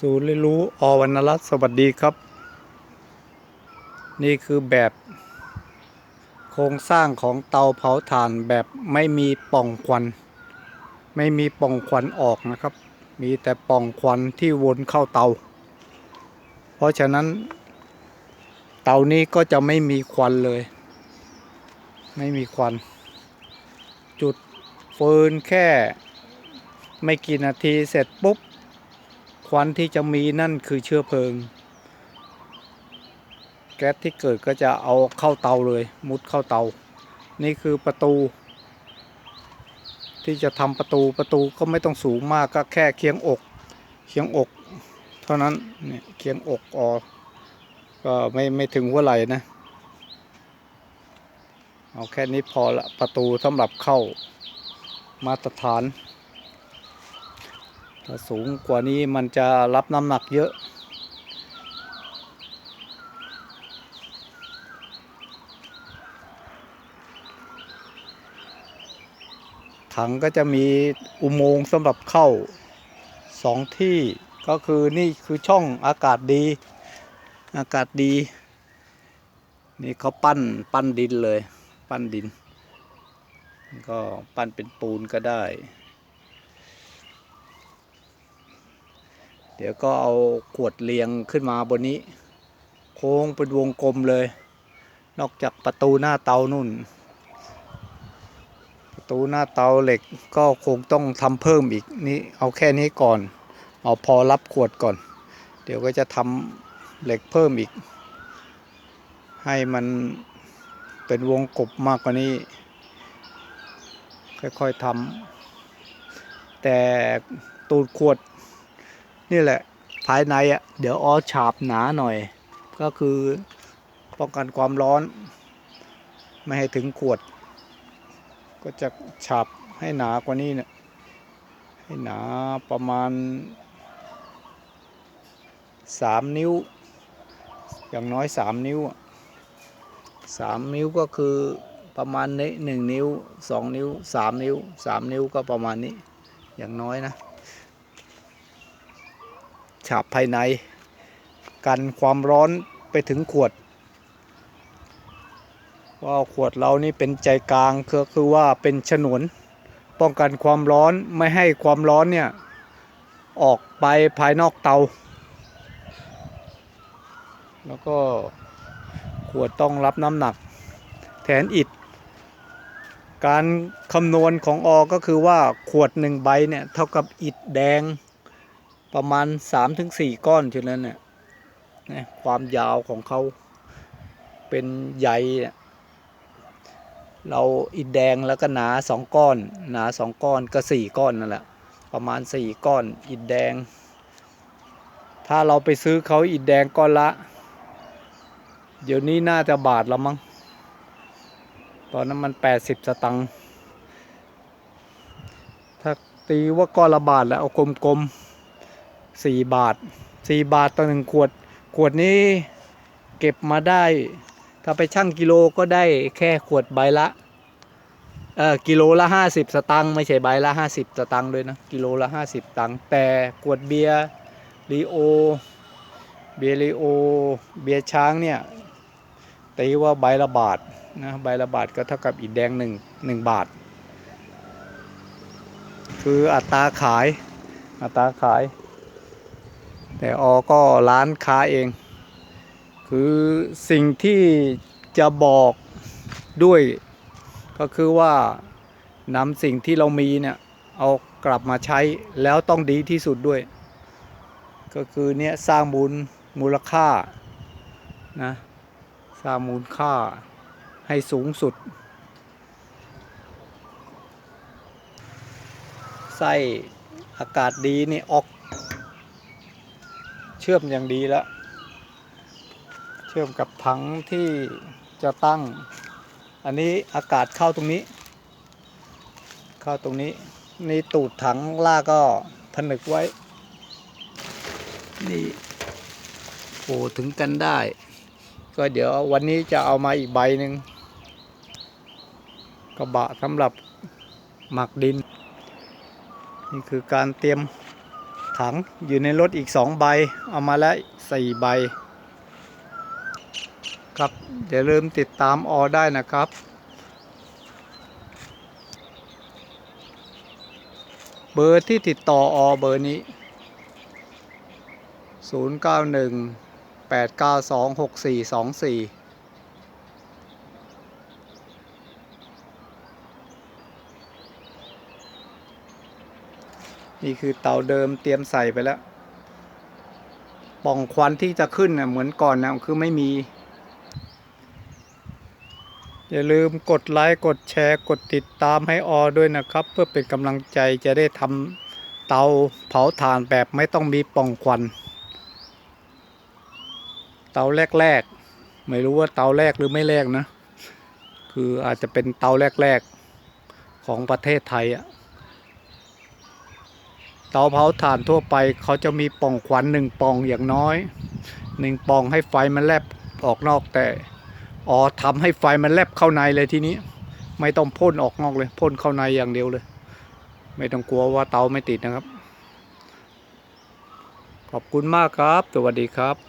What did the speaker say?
ศูนย์เรียนรู้อวรรณรัตน์สวัสดีครับ นี่คือแบบ โครงสร้างของเตาเผาถ่านแบบไม่มีป่องควัน ไม่มีป่องควันออกนะครับ มีแต่ป่องควันที่วนเข้าเตา เพราะฉะนั้น เตานี้ก็จะไม่มีควันเลย ไม่มีควัน จุดฟืนแค่ ไม่กี่นาทีเสร็จปุ๊บ ควันที่จะมีนั่นคือเชื้อเพลิง แก๊สที่เกิดก็จะเอาเข้าเตาเลย มุดเข้าเตา นี่คือประตู ที่จะทำประตูประตูก็ไม่ต้องสูงมากก็แค่เคียงอกเคียงอก เท่านั้นเนี่ยเคียงอกออกก็ไม่ไม่ถึงหัวไหล่นะ เอาแค่นี้พอละประตูสำหรับเข้ามาตรฐาน ถ้าสูงกว่านี้มันจะรับน้ำหนักเยอะ ถังก็จะมีอุโมงค์สำหรับเข้าสองที่ก็คือนี่คือช่องอากาศดี อากาศดี นี่เขาปั้นปั้นดินเลย ปั้นดิน ก็ปั้นเป็นปูนก็ได้ เดี๋ยวก็เอาขวดเรียงขึ้นมาบนนี้ โค้งเป็นวงกลมเลย นอกจากประตูหน้าเตานุ่น ประตูหน้าเตาเหล็กก็คงต้องทำเพิ่มอีกนี่เอาแค่นี้ก่อน เอาพอรับขวดก่อน เดี๋ยวก็จะทำเหล็กเพิ่มอีก ให้มันเป็นวงกบมากกว่านี้ ค่อยๆทำแต่ตูดขวด นี่แหละ ภายในอะ เดี๋ยวอ้อฉาบหนาหน่อย ก็คือป้องกันความร้อน ไม่ให้ถึงขวด ก็จะฉาบให้หนากว่านี้เนี่ยให้หนาประมาณสามนิ้ว อย่างน้อยสามนิ้วสามนิ้วก็คือประมาณนี้หนึ่งนิ้วสองนิ้วสามนิ้วสามนิ้วก็ประมาณนี้อย่างน้อยนะ ฉาบภายใน กันความร้อนไปถึงขวดว่าขวดเรานี่เป็นใจกลางก็คือว่าเป็นฉนวน ป้องกันความร้อนไม่ให้ความร้อนเนี่ย ออกไปภายนอกเตา แล้วก็ขวดต้องรับน้ำหนัก แทนอิฐการคำนวณของอก็คือว่าขวดหนึ่งใบเนี่ย เท่ากับอิฐแดง ประมาณ3-4ก้อนเท่านั้นเนี่ยความยาวของเขาเป็นใยเนี่เราอิฐแดงแล้วก็หนาสองก้อน หนาสองก้อนก็สี่ก้อนนั่นแหละประมาณสี่ก้อนอิฐแดง ถ้าเราไปซื้อเขาอิฐแดงก้อนละ เดี๋ยวนี้น่าจะบาทละมั้งตอนนั้นมัน80สตังค์ถ้าตีว่าก้อนละบาทแล้วเอากลมๆ สี่บาทสี่บาทต่อหนึ่งขวด ขวดนี้เก็บมาได้ ถ้าไปชั่งกิโลก็ได้แค่ขวดใบละเออกิโลละห้าสิบสตังค์ไม่ใช่ใบละห้าสิบสตังค์ด้วยนะ กิโลละห้าสิบตังค์แต่ขวดเบียร์ลีโอ เบียร์ลีโอ เบียร์ช้างเนี่ยตีว่าใบละบาทนะใบละบาทก็เท่ากับอิฐแดงหนึ่งหนึ่งบาท คืออัตราขายอัตราขาย แต่ออก็ร้านค้าเอง คือสิ่งที่จะบอกด้วย ก็คือว่านำสิ่งที่เรามีเนี่ยเอากลับมาใช้แล้วต้องดีที่สุดด้วย ก็คือเนี่ยสร้างมูลมูลค่านะสร้างมูลค่าให้สูงสุด ไส้อากาศดีนี่ออก เชื่อมอย่างดีแล้ว เชื่อมกับถังที่จะตั้ง อันนี้อากาศเข้าตรงนี้ เข้าตรงนี้นี่ตูดถังล่ากก็ผนึกไว้ นี่โอ้ถึงกันได้ ก็เดี๋ยววันนี้จะเอามาอีกใบหนึ่งกระบะสำหรับหมักดิน นี่คือการเตรียม ถังอยู่ในรถอีกสองใบ เอามาแล้วสี่ใบ ครับอย่าลืมติดตามออได้นะครับเบอร์ที่ติดต่ออเบอร์นี้ 091 892 6424 นี่คือเตาเดิมเตรียมใส่ไปแล้วป่องควันที่จะขึ้นน่ะเหมือนก่อนนะคือไม่มี อย่าลืมกดไลค์กดแชร์กดติดตามให้ออด้วยนะครับ เพื่อเป็นกำลังใจจะได้ทำเตาเผาถ่านแบบไม่ต้องมีป่องควัน เตาแรกๆ ไม่รู้ว่าเตาแรกหรือไม่แรกนะ คืออาจจะเป็นเตาแรกๆ ของประเทศไทยอะ เตาเผาถ่านทั่วไปเขาจะมีป่องควันหนึ่งป่องอย่างน้อยหนึ่งป่องให้ไฟมันแลบออกนอกแต่อ๋อทำให้ไฟมันแลบเข้าในเลยทีนี้ ไม่ต้องพ่นออกนอกเลยพ่นเข้าในอย่างเดียวเลย ไม่ต้องกลัวว่าเตาไม่ติดนะครับ ขอบคุณมากครับ สวัสดีครับ